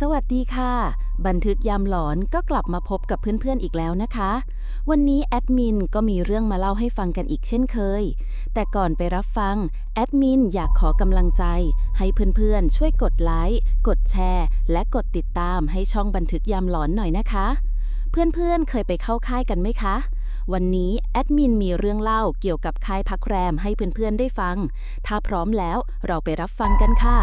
สวัสดีค่ะ บันทึกยามหลอนก็กลับมาพบกับเพื่อนๆอีกแล้วนะคะ วันนี้แอดมินก็มีเรื่องมาเล่าให้ฟังกันอีกเช่นเคย แต่ก่อนไปรับฟัง แอดมินอยากขอกำลังใจ ให้เพื่อนๆช่วยกดไลค์ กดแชร์ และกดติดตามให้ช่องบันทึกยามหลอนหน่อยนะคะ เพื่อนๆเคยไปเข้าค่ายกันไหมคะวันนี้แอดมินมีเรื่องเล่าเกี่ยวกับค่ายพักแรมให้เพื่อนๆได้ฟัง ถ้าพร้อมแล้วเราไปรับฟังกันค่ะ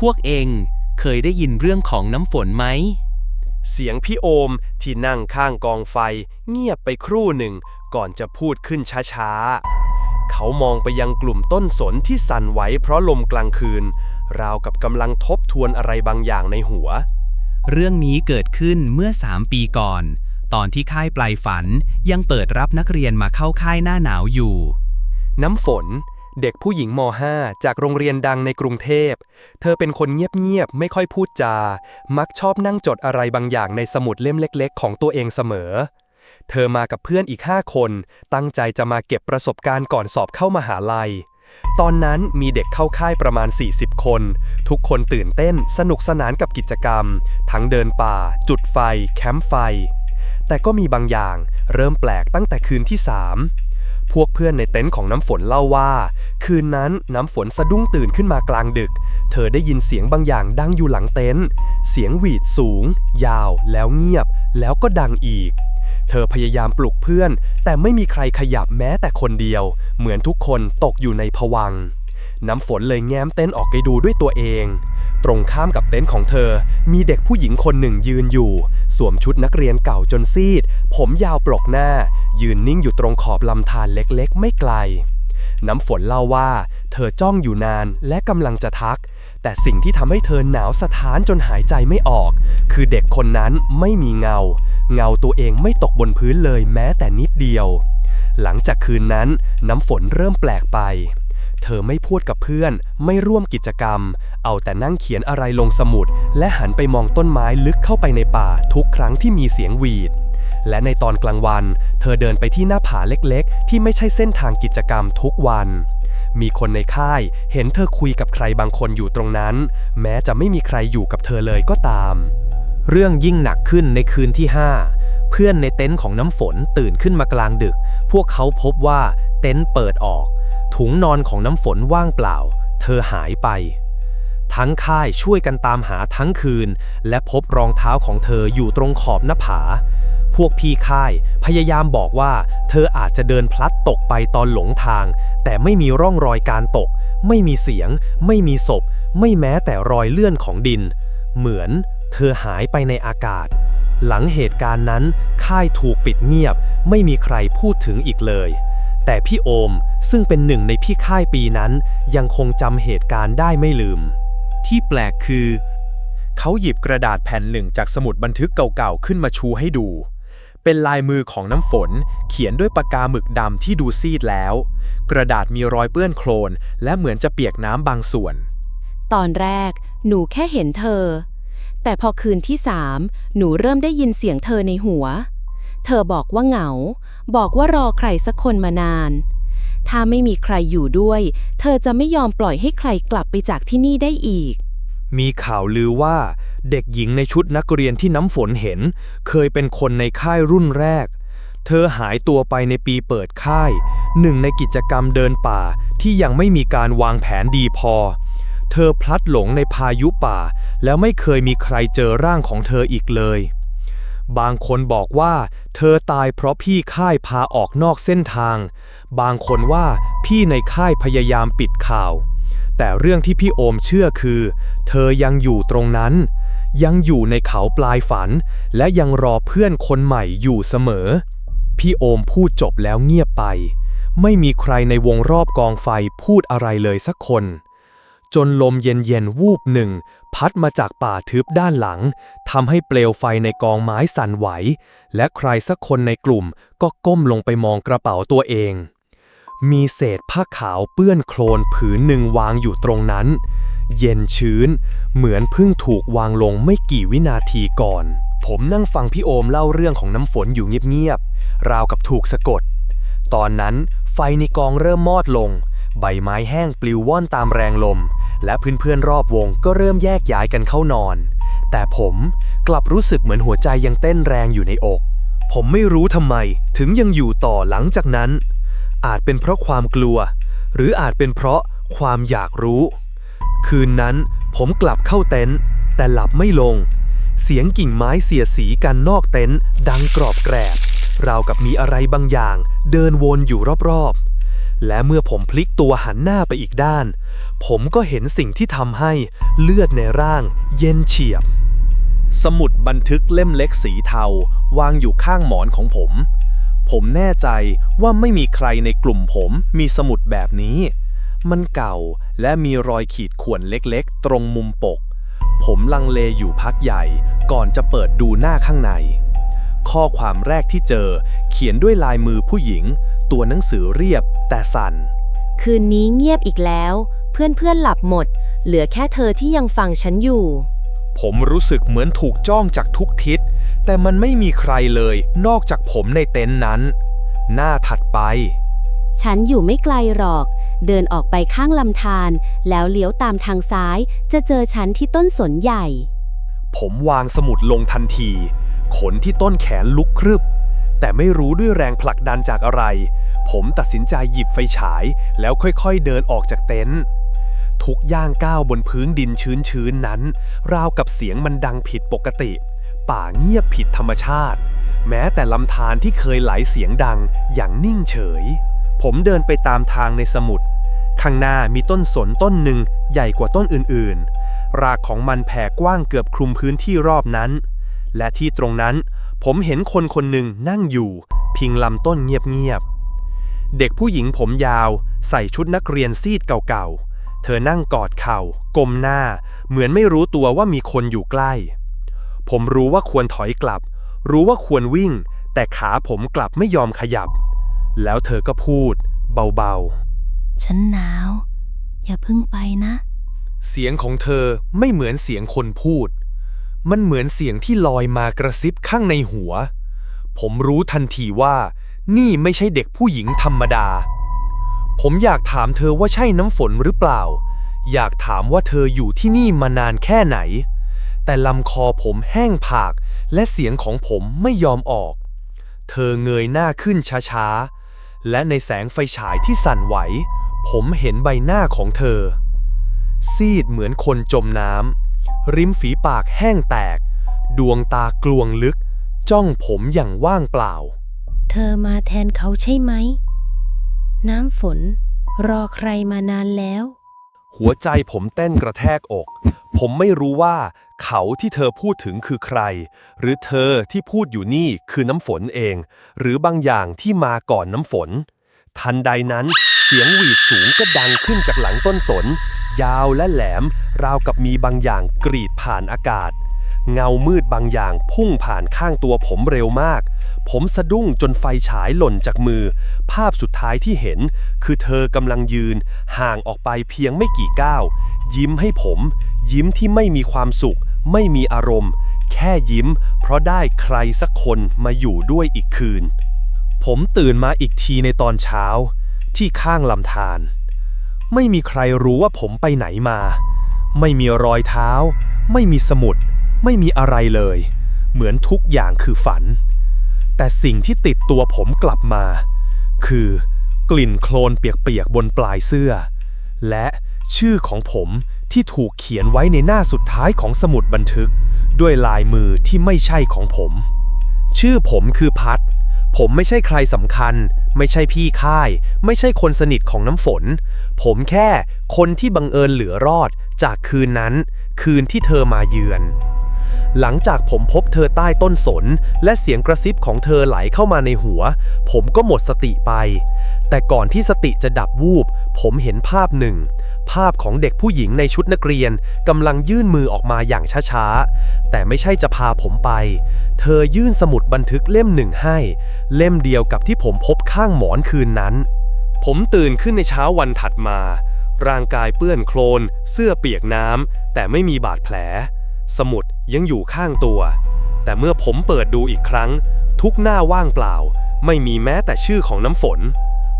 พวกเองเคยได้ยินเรื่องของน้ำฝนไหม เสียงพี่โอมที่นั่งข้างกองไฟ เงียบไปครู่หนึ่ง ก่อนจะพูดขึ้นช้าๆ เขามองไปยังกลุ่มต้นสนที่สั่นไหวเพราะลมกลางคืน ราวกับกำลังทบทวนอะไรบางอย่างในหัว เรื่องนี้เกิดขึ้นเมื่อ 3 ปีก่อน ตอนที่ค่ายปลายฝันยังเปิดรับนักเรียนมาเข้าค่ายหน้าหนาวอยู่ น้ำฝน เด็กผู้หญิงม .5 จากโรงเรียนดังในกรุงเทพ เธอเป็นคนเงียบๆ ไม่ค่อยพูดจา มักชอบนั่งจดอะไรบางอย่างในสมุดเล่มเล็กๆ ของตัวเองเสมอ เธอมากับเพื่อนอีก5คน ตั้งใจจะมาเก็บประสบการณ์ก่อนสอบเข้ามหาลัย ตอนนั้นมีเด็กเข้าค่ายประมาณ 40 คน ทุกคนตื่นเต้นสนุกสนานกับกิจกรรม ทั้งเดินป่า จุดไฟ แคมป์ไฟ แต่ก็มีบางอย่าง เริ่มแปลกตั้งแต่คืนที่3พ วกเพื่อนในเต็นท์ของน้ำฝนเล่าว่า คืนนั้นน้ำฝนสะดุ้งตื่นขึ้นมากลางดึก เธอได้ยินเสียงบางอย่างดังอยู่หลังเต็นท์เสียงหวีดสูง ยาว แล้วเงียบ แล้วก็ดังอีก เธอพยายามปลุกเพื่อน แต่ไม่มีใครขยับแม้แต่คนเดียว เหมือนทุกคนตกอยู่ในผวัง น้ำฝนเลยแง้มเต็นท์ออกไปดูด้วยตัวเอง ตรงข้ามกับเต็นท์ของเธอ มีเด็กผู้หญิงคนหนึ่งยืนอยู่ สวมชุดนักเรียนเก่าจนซีด ผมยาวปลกหน้า ยืนนิ่งอยู่ตรงขอบลำธารเล็กๆ ไม่ไกล น้ำฝนเล่าว่า เธอจ้องอยู่นานและกำลังจะทัก แต่สิ่งที่ทำให้เธอหนาวสะท้านจนหายใจไม่ออก คือเด็กคนนั้นไม่มีเงา เงาตัวเองไม่ตกบนพื้นเลยแม้แต่นิดเดียว หลังจากคืนนั้น น้ำฝนเริ่มแปลกไป เธอไม่พูดกับเพื่อน ไม่ร่วมกิจกรรม เอาแต่นั่งเขียนอะไรลงสมุด และหันไปมองต้นไม้ลึกเข้าไปในป่าทุกครั้งที่มีเสียงหวีด และในตอนกลางวัน เธอเดินไปที่หน้าผาเล็กๆ ที่ไม่ใช่เส้นทางกิจกรรมทุกวัน มีคนในค่ายเห็นเธอคุยกับใครบางคนอยู่ตรงนั้น แม้จะไม่มีใครอยู่กับเธอเลยก็ตาม เรื่องยิ่งหนักขึ้นในคืนที่ 5 เพื่อนในเต็นท์ของน้ำฝนตื่นขึ้นมากลางดึก พวกเขาพบว่าเต็นท์เปิดออก ถุงนอนของน้ำฝนว่างเปล่า เธอหายไป ทั้งค่ายช่วยกันตามหาทั้งคืน และพบรองเท้าของเธออยู่ตรงขอบหน้าผา พวกพี่ค่ายพยายามบอกว่า เธออาจจะเดินพลัดตกไปตอนหลงทาง แต่ไม่มีร่องรอยการตก ไม่มีเสียง ไม่มีศพ ไม่แม้แต่รอยเลื่อนของดิน เหมือนเธอหายไปในอากาศ หลังเหตุการณ์นั้น ค่ายถูกปิดเงียบ ไม่มีใครพูดถึงอีกเลย แต่พี่โอมซึ่งเป็นหนึ่งในพี่ค่ายปีนั้น ยังคงจำเหตุการณ์ได้ไม่ลืม ที่แปลกคือ เขาหยิบกระดาษแผ่นหนึ่งจากสมุดบันทึกเก่าๆ ขึ้นมาชูให้ดู เป็นลายมือของน้ำฝน เขียนด้วยปากกาหมึกดำที่ดูซีดแล้ว กระดาษมีรอยเปื้อนโคลน และเหมือนจะเปียกน้ำบางส่วน ตอนแรก หนูแค่เห็นเธอ แต่พอคืนที่สามหนูเริ่มได้ยินเสียงเธอในหัว เธอบอกว่าเหงา บอกว่ารอใครสักคนมานาน ถ้าไม่มีใครอยู่ด้วย เธอจะไม่ยอมปล่อยให้ใครกลับไปจากที่นี่ได้อีก มีข่าวลือว่าเด็กหญิงในชุดนักเรียนที่น้ำฝนเห็น เคยเป็นคนในค่ายรุ่นแรก เธอหายตัวไปในปีเปิดค่าย หนึ่งในกิจกรรมเดินป่าที่ยังไม่มีการวางแผนดีพอ เธอพลัดหลงในพายุป่า แล้วไม่เคยมีใครเจอร่างของเธออีกเลย บางคนบอกว่า เธอตายเพราะพี่ค่ายพาออกนอกเส้นทาง บางคนว่าพี่ในค่ายพยายามปิดข่าว แต่เรื่องที่พี่โอมเชื่อคือ เธอยังอยู่ตรงนั้น ยังอยู่ในเขาปลายฝัน และยังรอเพื่อนคนใหม่อยู่เสมอ พี่โอมพูดจบแล้วเงียบไป ไม่มีใครในวงรอบกองไฟพูดอะไรเลยสักคน จนลมเย็นๆวูบหนึ่ง พัดมาจากป่าทึบด้านหลังทำให้เปลวไฟในกองไม้สั่นไหว และใครสักคนในกลุ่มก็ก้มลงไปมองกระเป๋าตัวเอง มีเศษผ้าขาวเปื้อนโคลนผืนหนึ่งวางอยู่ตรงนั้น เย็นชื้น เหมือนเพิ่งถูกวางลงไม่กี่วินาทีก่อน ผมนั่งฟังพี่โอมเล่าเรื่องของน้ำฝนอยู่เงียบๆราวกับถูกสะกด ตอนนั้นไฟในกองเริ่มมอดลง ใบไม้แห้งปลิวว่อนตามแรงลม และเพื่อนๆรอบวงก็เริ่มแยกย้ายกันเข้านอน แต่ผมกลับรู้สึกเหมือนหัวใจยังเต้นแรงอยู่ในอก ผมไม่รู้ทำไมถึงยังอยู่ต่อหลังจากนั้น อาจเป็นเพราะความกลัว หรืออาจเป็นเพราะความอยากรู้ คืนนั้นผมกลับเข้าเต็นท์แต่หลับไม่ลง เสียงกิ่งไม้เสียสีกันนอกเต็นท์ดังกรอบแกรบราวกับมีอะไรบางอย่าง เดินวนอยู่รอบๆ และเมื่อผมพลิกตัวหันหน้าไปอีกด้าน ผมก็เห็นสิ่งที่ทำให้เลือดในร่างเย็นเฉียบ สมุดบันทึกเล่มเล็กสีเทาวางอยู่ข้างหมอนของผม ผมแน่ใจว่าไม่มีใครในกลุ่มผมมีสมุดแบบนี้ มันเก่าและมีรอยขีดข่วนเล็กๆ ตรงมุมปก ผมลังเลอยู่พักใหญ่ก่อนจะเปิดดูหน้าข้างใน ข้อความแรกที่เจอ เขียนด้วยลายมือผู้หญิง ตัวหนังสือเรียบ แต่สั่น คืนนี้เงียบอีกแล้ว เพื่อนๆหลับหมด เหลือแค่เธอที่ยังฟังฉันอยู่ ผมรู้สึกเหมือนถูกจ้องจากทุกทิศ แต่มันไม่มีใครเลย นอกจากผมในเต็นท์นั้น หน้าถัดไป ฉันอยู่ไม่ไกลหรอก เดินออกไปข้างลำธารแล้วเลี้ยวตามทางซ้าย จะเจอฉันที่ต้นสนใหญ่ ผมวางสมุดลงทันที ขนที่ต้นแขนลุกครึบ แต่ไม่รู้ด้วยแรงผลักดันจากอะไร ผมตัดสินใจหยิบไฟฉาย แล้วค่อยๆเดินออกจากเต็นท์ทุกย่างก้าวบนพื้นดินชื้นๆนั้น ราวกับเสียงมันดังผิดปกติ ป่าเงียบผิดธรรมชาติ แม้แต่ลำธารที่เคยไหลเสียงดังอย่างนิ่งเฉย ผมเดินไปตามทางในสมุทรข้างหน้ามีต้นสนต้นหนึ่งใหญ่กว่าต้นอื่นๆ รากของมันแผ่กว้างเกือบคลุมพื้นที่รอบนั้น และที่ตรงนั้นผมเห็นคนคนหนึ่งนั่งอยู่ พิงลำต้นเงียบๆ เด็กผู้หญิงผมยาว ใส่ชุดนักเรียนซีดเก่าๆ เธอนั่งกอดเข่ากลมหน้า เหมือนไม่รู้ตัวว่ามีคนอยู่ใกล้ ผมรู้ว่าควรถอยกลับ รู้ว่าควรวิ่ง แต่ขาผมกลับไม่ยอมขยับ แล้วเธอก็พูด เบาๆ ฉันหนาว อย่าเพิ่งไปนะ เสียงของเธอไม่เหมือนเสียงคนพูด มันเหมือนเสียงที่ลอยมากระซิบข้างในหัว ผมรู้ทันทีว่า นี่ไม่ใช่เด็กผู้หญิงธรรมดา ผมอยากถามเธอว่าใช่น้ำฝนหรือเปล่า อยากถามว่าเธออยู่ที่นี่มานานแค่ไหน แต่ลำคอผมแห้งผาก และเสียงของผมไม่ยอมออก เธอเงยหน้าขึ้นช้าๆ และในแสงไฟฉายที่สั่นไหว ผมเห็นใบหน้าของเธอ ซีดเหมือนคนจมน้ำ ริมฝีปากแห้งแตก ดวงตากลวงลึก จ้องผมอย่างว่างเปล่า เธอมาแทนเขาใช่ไหม น้ำฝน รอใครมานานแล้ว หัวใจผมเต้นกระแทกอก ผมไม่รู้ว่าเขาที่เธอพูดถึงคือใคร หรือเธอที่พูดอยู่นี่คือน้ำฝนเอง หรือบางอย่างที่มาก่อนน้ำฝน ทันใดนั้น เสียงหวีดสูงก็ดังขึ้นจากหลังต้นสน ยาวและแหลม ราวกับมีบางอย่างกรีดผ่านอากาศ เงามืดบางอย่างพุ่งผ่านข้างตัวผมเร็วมาก ผมสะดุ้งจนไฟฉายหล่นจากมือ ภาพสุดท้ายที่เห็น คือเธอกำลังยืน ห่างออกไปเพียงไม่กี่ก้าว ยิ้มให้ผม ยิ้มที่ไม่มีความสุข ไม่มีอารมณ์ แค่ยิ้ม เพราะได้ใครสักคนมาอยู่ด้วยอีกคืน ผมตื่นมาอีกทีในตอนเช้า ที่ข้างลำธารไม่มีใครรู้ว่าผมไปไหนมา ไม่มีรอยเท้า ไม่มีสมุด ไม่มีอะไรเลย เหมือนทุกอย่างคือฝัน แต่สิ่งที่ติดตัวผมกลับมา คือกลิ่นโคลนเปียกๆบนปลายเสื้อ และชื่อของผมที่ถูกเขียนไว้ในหน้าสุดท้ายของสมุดบันทึก ด้วยลายมือที่ไม่ใช่ของผม ชื่อผมคือพัด ผมไม่ใช่ใครสำคัญ ไม่ใช่พี่ค่าย ไม่ใช่คนสนิทของน้ำฝน ผมแค่คนที่บังเอิญเหลือรอดจากคืนนั้น คืนที่เธอมาเยือน หลังจากผมพบเธอใต้ต้นสน และเสียงกระซิบของเธอไหลเข้ามาในหัว ผมก็หมดสติไป แต่ก่อนที่สติจะดับวูบ ผมเห็นภาพหนึ่ง ภาพของเด็กผู้หญิงในชุดนักเรียนกำลังยื่นมือออกมาอย่างช้าๆ แต่ไม่ใช่จะพาผมไป เธอยื่นสมุดบันทึกเล่มหนึ่งให้ เล่มเดียวกับที่ผมพบข้างหมอนคืนนั้น ผมตื่นขึ้นในเช้าวันถัดมา ร่างกายเปื้อนโคลน เสื้อเปียกน้ำแต่ไม่มีบาดแผล สมุด ยังอยู่ข้างตัว แต่เมื่อผมเปิดดูอีกครั้ง ทุกหน้าว่างเปล่า ไม่มีแม้แต่ชื่อของน้ำฝน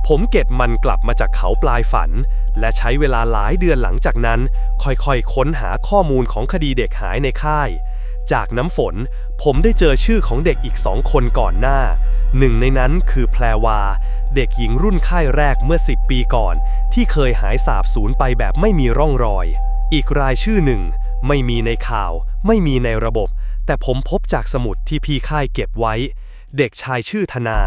ผมเก็บมันกลับมาจากเขาปลายฝัน และใช้เวลาหลายเดือนหลังจากนั้น ค่อยๆ ค้นหาข้อมูลของคดีเด็กหายในค่าย จากน้ำฝน ผมได้เจอชื่อของเด็กอีกสองคนก่อนหน้า หนึ่งในนั้นคือแพรวา เด็กหญิงรุ่นค่ายแรกเมื่อ 10 ปีก่อน ที่เคยหายสาบสูญไปแบบไม่มีร่องรอย อีกรายชื่อหนึ่ง ไม่มีในข่าว ไม่มีในระบบ แต่ผมพบจากสมุดที่พี่ค่ายเก็บไว้ เด็กชายชื่อธนา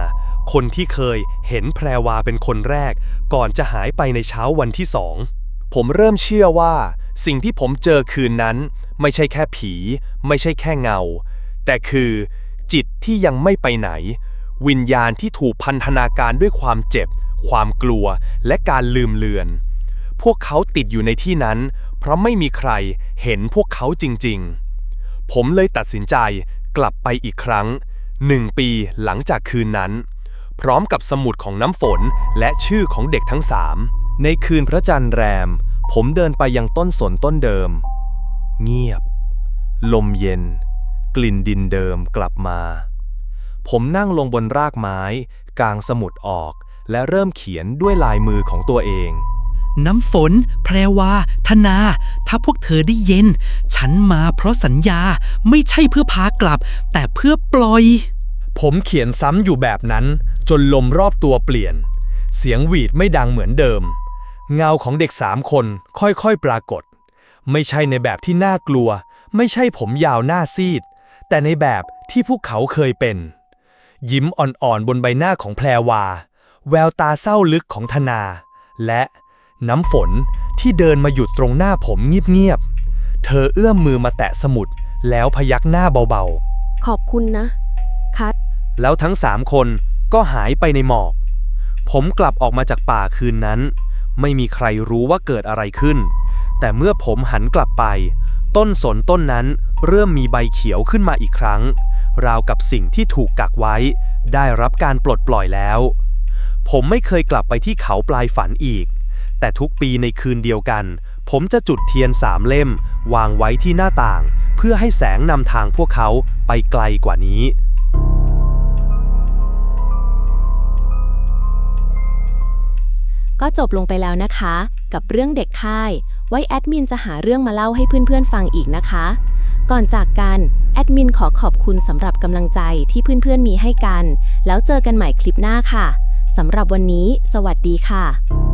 คนที่เคยเห็นแพรวาเป็นคนแรก ก่อนจะหายไปในเช้าวันที่สอง ผมเริ่มเชื่อว่า สิ่งที่ผมเจอคืนนั้น ไม่ใช่แค่ผี ไม่ใช่แค่เงา แต่คือ จิตที่ยังไม่ไปไหน วิญญาณที่ถูกพันธนาการด้วยความเจ็บ ความกลัวและการลืมเลือนพวกเขาติดอยู่ในที่นั้น เพราะไม่มีใครเห็นพวกเขาจริง ๆ ผมเลยตัดสินใจกลับไปอีกครั้งหนึ่งปีหลังจากคืนนั้น พร้อมกับสมุดของน้ำฝนและชื่อของเด็กทั้งสามในคืนพระจันทร์แรม ผมเดินไปยังต้นสนต้นเดิม เงียบ ลมเย็น กลิ่นดินเดิมกลับมา ผมนั่งลงบนรากไม้ กางสมุดออก และเริ่มเขียนด้วยลายมือของตัวเอง น้ำฝน แพรวา ธนา ถ้าพวกเธอได้เย็น ฉันมาเพราะสัญญาไม่ใช่เพื่อพากลับ แต่เพื่อปล่อย ผมเขียนซ้ำอยู่แบบนั้น จนลมรอบตัวเปลี่ยน เสียงหวีดไม่ดังเหมือนเดิม เงาของเด็กสามคนค่อยๆปรากฏ ไม่ใช่ในแบบที่น่ากลัว ไม่ใช่ผมยาวหน้าซีด แต่ในแบบที่พวกเขาเคยเป็น ยิ้มอ่อนๆบนใบหน้าของแพรวา แววตาเศร้าลึกของธนา และ น้ำฝนที่เดินมาหยุดตรงหน้าผมเงียบๆ เธอเอื้อมมือมาแตะสมุด แล้วพยักหน้าเบาๆขอบคุณนะ คัทแล้วทั้งสามคนก็หายไปในหมอก ผมกลับออกมาจากป่าคืนนั้น ไม่มีใครรู้ว่าเกิดอะไรขึ้น แต่เมื่อผมหันกลับไป ต้นสนต้นนั้นเริ่มมีใบเขียวขึ้นมาอีกครั้ง ราวกับสิ่งที่ถูกกักไว้ ได้รับการปลดปล่อยแล้ว ผมไม่เคยกลับไปที่เขาปลายฝันอีก แต่ทุกปีในคืนเดียวกัน ผมจะจุดเทียนสามเล่ม วางไว้ที่หน้าต่าง เพื่อให้แสงนำทางพวกเขาไปไกลกว่านี้ก็จบลงไปแล้วนะคะ กับเรื่องเด็กค่าย ไว้แอดมินจะหาเรื่องมาเล่าให้เพื่อนๆฟังอีกนะคะ ก่อนจากกันแอดมินขอขอบคุณสำหรับกำลังใจที่เพื่อนๆมีให้กัน แล้วเจอกันใหม่คลิปหน้าค่ะสำหรับวันนี้ สวัสดีค่ะ